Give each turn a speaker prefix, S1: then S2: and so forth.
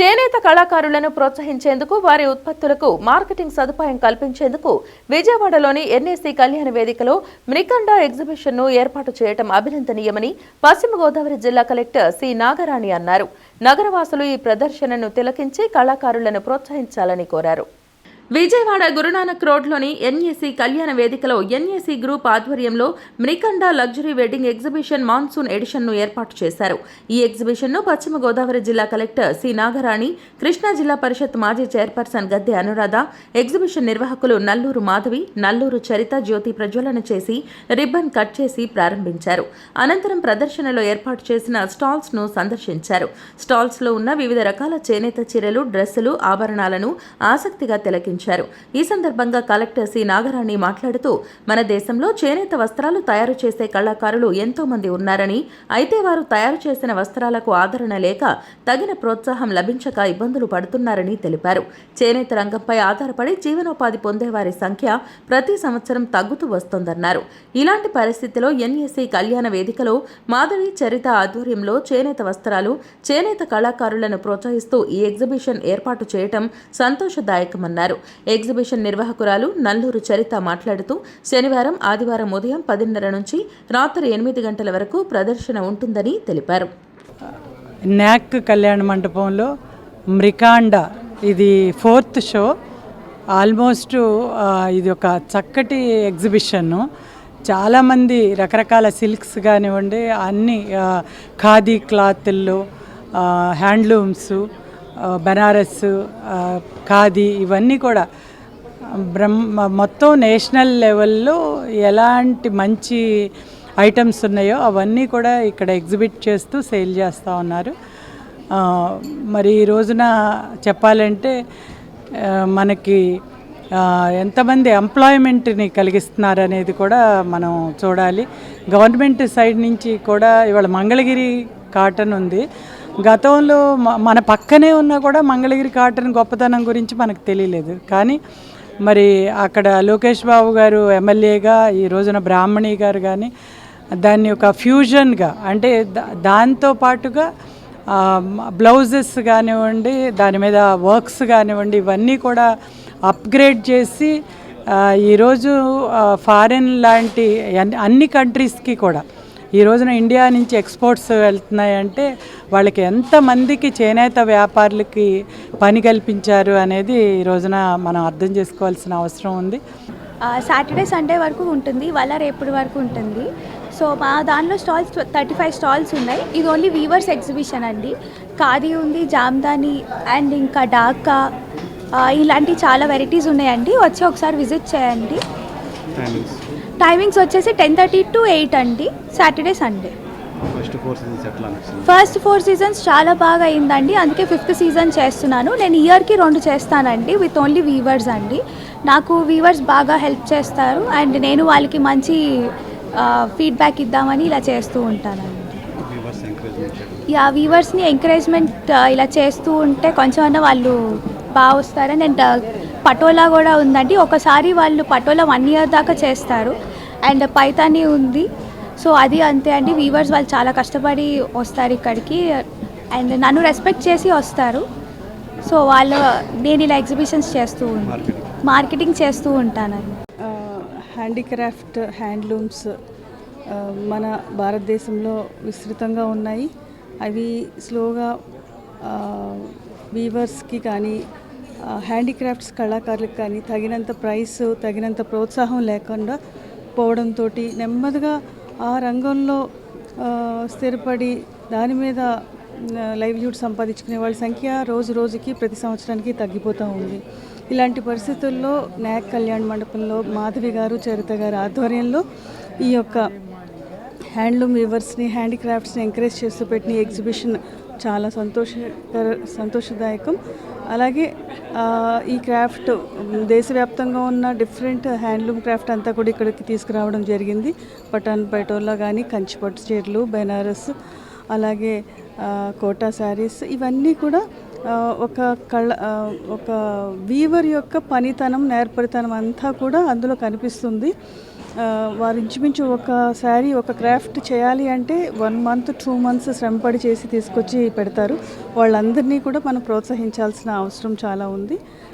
S1: చేనేత కళాకారులను ప్రోత్సహించేందుకు వారి ఉత్పత్తులకు మార్కెటింగ్ సదుపాయం కల్పించేందుకు విజయవాడలోని ఎన్ఏసీ కళ్యాణ వేదికలో మ్రికండా ఎగ్జిబిషన్ను ఏర్పాటు చేయడం అభినందనీయమని పశ్చిమ గోదావరి జిల్లా కలెక్టర్ సి నాగరాణి అన్నారు. నగరవాసులు ఈ ప్రదర్శనను తిలకించి కళాకారులను ప్రోత్సహించాలని కోరారు. విజయవాడ గురునానక్ రోడ్లోని ఎన్ఏసీ కళ్యాణ వేదికలో ఎన్ఏసీ గ్రూప్ ఆధ్వర్యంలో Mrikanda luxury wedding exhibition monsoon ఎడిషన్ను ఏర్పాటు చేశారు. ఈ ఎగ్జిబిషన్ను పశ్చిమ గోదావరి జిల్లా కలెక్టర్ సి నాగరాణి కృష్ణా జిల్లా పరిషత్ మాజీ చైర్పర్సన్ గద్దె అనురాధ ఎగ్జిబిషన్ నిర్వాహకులు నల్లూరు మాధవి నల్లూరు చరిత జ్యోతి ప్రజ్వలన చేసి రిబ్బన్ కట్ చేసి ప్రారంభించారు. అనంతరం ప్రదర్శనలో ఏర్పాటు చేసిన స్టాల్స్ను సందర్శించారు. స్టాల్స్లో ఉన్న వివిధ రకాల చేనేత చీరలు డ్రెస్సులు ఆభరణాలను ఆసక్తిగా తిలకించారు. ఈ సందర్భంగా కలెక్టర్ సి. నాగరాణి మాట్లాడుతూ మన దేశంలో చేనేత వస్త్రాలు తయారు చేసే కళాకారులు ఎంతో మంది ఉన్నారని అయితే వారు తయారు చేసిన వస్త్రాలకు ఆదరణ లేక తగిన ప్రోత్సాహం లభించక ఇబ్బందులు పడుతున్నారని తెలిపారు. చేనేత రంగంపై ఆధారపడి జీవనోపాధి పొందే వారి సంఖ్య ప్రతి సంవత్సరం తగ్గుతూ వస్తోందన్నారు. ఇలాంటి పరిస్థితిలో ఎన్ఎస్సి కళ్యాణ వేదికలో మాధవి చరిత ఆధ్వర్యంలో చేనేత వస్త్రాలు చేనేత కళాకారులను ప్రోత్సహిస్తూ ఈ ఎగ్జిబిషన్ ఏర్పాటు చేయటం సంతోషదాయకమన్నారు. ఎగ్జిబిషన్ నిర్వాహకురాలు నల్లూరు చరిత మాట్లాడుతూ శనివారం ఆదివారం ఉదయం పదిన్నర నుంచి రాత్రి ఎనిమిది గంటల వరకు ప్రదర్శన ఉంటుందని తెలిపారు.
S2: న్యాక్ కళ్యాణ మండపంలో మ్రికాండ ఇది ఫోర్త్ షో. ఆల్మోస్ట్ ఇది ఒక చక్కటి ఎగ్జిబిషన్ను చాలామంది రకరకాల సిల్క్స్ కానివ్వండి అన్ని ఖాదీ క్లాతుల్లో హ్యాండ్లూమ్స్ బనారస్ ఖాదీ ఇవన్నీ కూడా. బ్రహ్మ మొత్తం నేషనల్ లెవెల్లో ఎలాంటి మంచి ఐటమ్స్ ఉన్నాయో అవన్నీ కూడా ఇక్కడ ఎగ్జిబిట్ చేస్తూ సేల్ చేస్తూ ఉన్నారు. మరి ఈ రోజున చెప్పాలంటే మనకి ఎంతమంది ఎంప్లాయ్మెంట్ని కలిగిస్తున్నారు అనేది కూడా మనం చూడాలి. గవర్నమెంట్ సైడ్ నుంచి కూడా ఇవాళ మంగళగిరి కాటన్ ఉంది. గతంలో మన పక్కనే ఉన్నా కూడా మంగళగిరి కాటన్ గొప్పతనం గురించి మనకు తెలియలేదు. కానీ మరి అక్కడ లోకేష్ బాబు గారు ఎమ్మెల్యేగా ఈ రోజున బ్రాహ్మణి గారు కానీ దాన్ని ఒక ఫ్యూజన్గా అంటే దా- దాంతో పాటుగా బ్లౌజెస్ కానివ్వండి దాని మీద వర్క్స్ కానివ్వండి ఇవన్నీ కూడా అప్గ్రేడ్ చేసి ఈరోజు ఫారిన్ లాంటి అన్ని- అన్ని కంట్రీస్కి కూడా ఈ రోజున ఇండియా నుంచి ఎక్స్పోర్ట్స్ వెళ్తున్నాయంటే వాళ్ళకి ఎంతమందికి చేనేత వ్యాపారులకి పని కల్పించారు అనేది ఈ రోజున మనం అర్థం చేసుకోవాల్సిన అవసరం ఉంది.
S3: సాటర్డే సండే వరకు ఉంటుంది. వాళ్ళ రేపటి వరకు ఉంటుంది. సో మా దానిలో స్టాల్స్ థర్టీ ఫైవ్ స్టాల్స్ ఉన్నాయి. ఇది ఓన్లీ వీవర్స్ ఎగ్జిబిషన్ అండి. ఖాదీ ఉంది జామ్దాని అండ్ ఇంకా డాకా. ఇలాంటి చాలా వెరైటీస్ ఉన్నాయండి. వచ్చి ఒకసారి విజిట్ చేయండి.
S4: టైమింగ్స్
S3: వచ్చేసి టెన్ థర్టీ టు ఎయిట్ అండి Saturday Sunday.
S4: First four seasons ఎట్లా
S3: ఫస్ట్ ఫోర్ సీజన్స్ చాలా బాగా అయిందండి అందుకే ఫిఫ్త్ సీజన్ చేస్తున్నాను. నేను ఇయర్కి రెండు చేస్తానండి విత్ ఓన్లీ వీవర్స్ అండి. నాకు వీవర్స్ బాగా హెల్ప్ చేస్తారు అండ్ నేను వాళ్ళకి మంచి ఫీడ్బ్యాక్ ఇద్దామని ఇలా చేస్తూ ఉంటానండి. యా వీవర్స్ని ఎంకరేజ్మెంట్ ఇలా చేస్తూ ఉంటే కొంచెం అన్న వాళ్ళు బాగా వస్తారని అండ్ పటోలా కూడా ఉందండి. ఒకసారి వాళ్ళు పటోలా వన్ ఇయర్ దాకా చేస్తారు. అండ్ పైతాని ఉంది. సో అది అంతే అండి. వీవర్స్ వాళ్ళు చాలా కష్టపడి వస్తారు ఇక్కడికి. అండ్ నన్ను రెస్పెక్ట్ చేసి వస్తారు. సో వాళ్ళు నేను ఇలా ఎగ్జిబిషన్స్ చేస్తూ ఉంటాను
S4: మార్కెటింగ్
S3: చేస్తూ ఉంటానండి.
S5: హ్యాండీక్రాఫ్ట్ హ్యాండ్లూమ్స్ మన భారతదేశంలో విస్తృతంగా ఉన్నాయి. అవి స్లోగా వీవర్స్కి కానీ హ్యాండీక్రాఫ్ట్స్ కళాకారులకు కానీ తగినంత ప్రైస్ తగినంత ప్రోత్సాహం లేకుండా పోవడంతో నెమ్మదిగా ఆ రంగంలో స్థిరపడి దాని మీద లైవ్లీహుడ్ సంపాదించుకునే వాళ్ళ సంఖ్య రోజు రోజుకి ప్రతి సంవత్సరానికి తగ్గిపోతూ ఉంది. ఇలాంటి పరిస్థితుల్లో నాయక్ కళ్యాణ్ మండపంలో మాధవి గారు చరిత గారు ఆధ్వర్యంలో ఈ యొక్క హ్యాండ్లూమ్ వీవర్స్ని హ్యాండీక్రాఫ్ట్స్ని ఎంకరేజ్ చేస్తూ పెట్టిన ఎగ్జిబిషన్ చాలా సంతోషకర సంతోషదాయకం. అలాగే ఈ క్రాఫ్ట్ దేశవ్యాప్తంగా ఉన్న డిఫరెంట్ హ్యాండ్లూమ్ క్రాఫ్ట్ అంతా కూడా ఇక్కడికి తీసుకురావడం జరిగింది. పటాన్ పైటోల్లో కానీ కంచిపట్టు చీరలు బెనారస్ అలాగే కోటా శారీస్ ఇవన్నీ కూడా ఒక కళ ఒక వీవర్ యొక్క పనితనం నేర్పరితనం అంతా కూడా అందులో కనిపిస్తుంది. వారు ఇంచుమించు ఒక శారీ ఒక క్రాఫ్ట్ చేయాలి అంటే వన్ మంత్ టూ మంత్స్ శ్రమపడి చేసి తీసుకొచ్చి పెడతారు. వాళ్ళందరినీ కూడా మనం ప్రోత్సహించాల్సిన అవసరం చాలా ఉంది.